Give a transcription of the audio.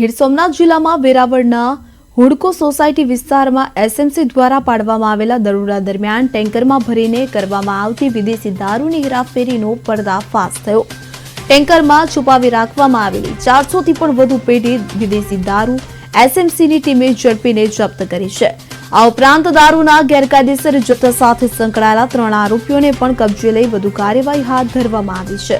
ગીર સોમનાથ જિલ્લામાં વેરાવળના હુડકો સોસાયટી વિસ્તારમાં એસએમસી દ્વારા પાડવામાં આવેલા દરોડા દરમિયાન ટેન્કરમાં ભરીને કરવામાં આવતી વિદેશી દારૂની હેરાફેરીનો પર્દાફાશ થયો. ટેન્કરમાં છુપાવી રાખવામાં આવેલી ચારસોથી પણ વધુ પેટી વિદેશી દારૂ એસએમસીની ટીમે ઝડપીને જપ્ત કરી છે. આ ઉપરાંત દારૂના ગેરકાયદેસર જથ્થા સાથે સંકળાયેલા ત્રણ આરોપીઓને પણ કબજે લઈ વધુ કાર્યવાહી હાથ ધરવામાં આવી છે.